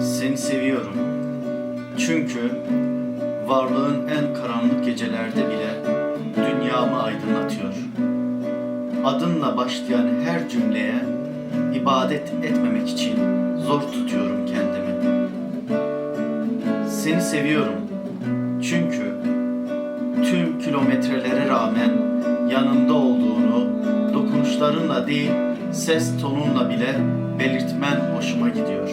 Seni seviyorum. Çünkü varlığın en karanlık gecelerde bile Adınla başlayan her cümleye ibadet etmemek için zor tutuyorum kendimi. Seni seviyorum. Çünkü tüm kilometrelere rağmen yanımda olduğunu dokunuşlarınla değil ses tonunla bile belirtmen hoşuma gidiyor.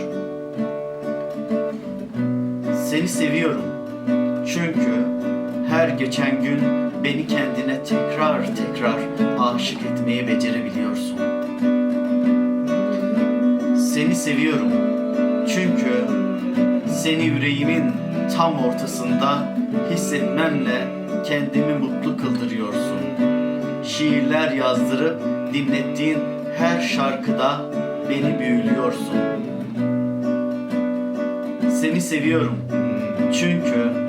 Seni seviyorum. Çünkü her geçen gün beni kendine tekrar tekrar aşık etmeyi becerebiliyorsun. Seni seviyorum. Çünkü seni yüreğimin tam ortasında hissetmenle kendimi mutlu kıldırıyorsun. Şiirler yazdırıp dinlettiğin her şarkıda beni büyülüyorsun. Seni seviyorum. Çünkü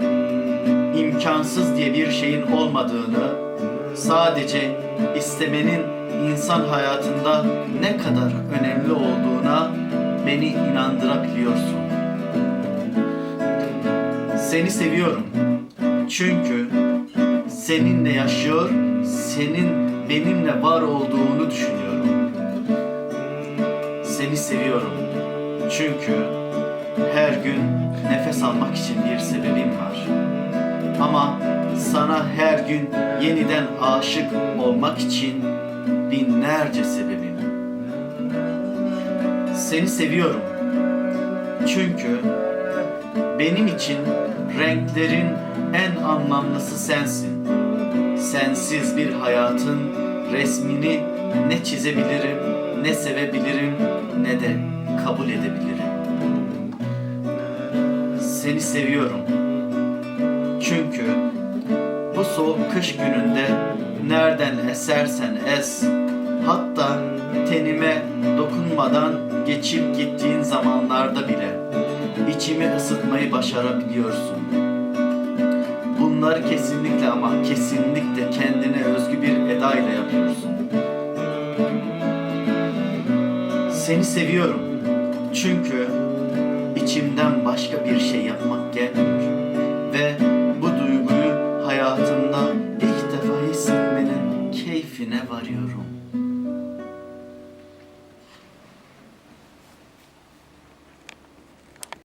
imkansız diye bir şeyin olmadığını, sadece istemenin insan hayatında ne kadar önemli olduğuna beni inandırabiliyorsun. Seni seviyorum. Çünkü seninle yaşıyor, senin benimle var olduğunu düşünüyorum. Seni seviyorum. Çünkü her gün nefes almak için bir sebebim var. Ama sana her gün yeniden aşık olmak için binlerce sebebim. Seni seviyorum. Çünkü benim için renklerin en anlamlısı sensin. Sensiz bir hayatın resmini ne çizebilirim, ne sevebilirim, ne de kabul edebilirim. Seni seviyorum. Çünkü bu soğuk kış gününde nereden esersen es, hatta tenime dokunmadan geçip gittiğin zamanlarda bile içimi ısıtmayı başarabiliyorsun. Bunları kesinlikle ama kesinlikle kendine özgü bir edayla yapıyorsun. Seni seviyorum. Çünkü içimden başka bir şey yapmak gelmiyor. Ve bu duyguyu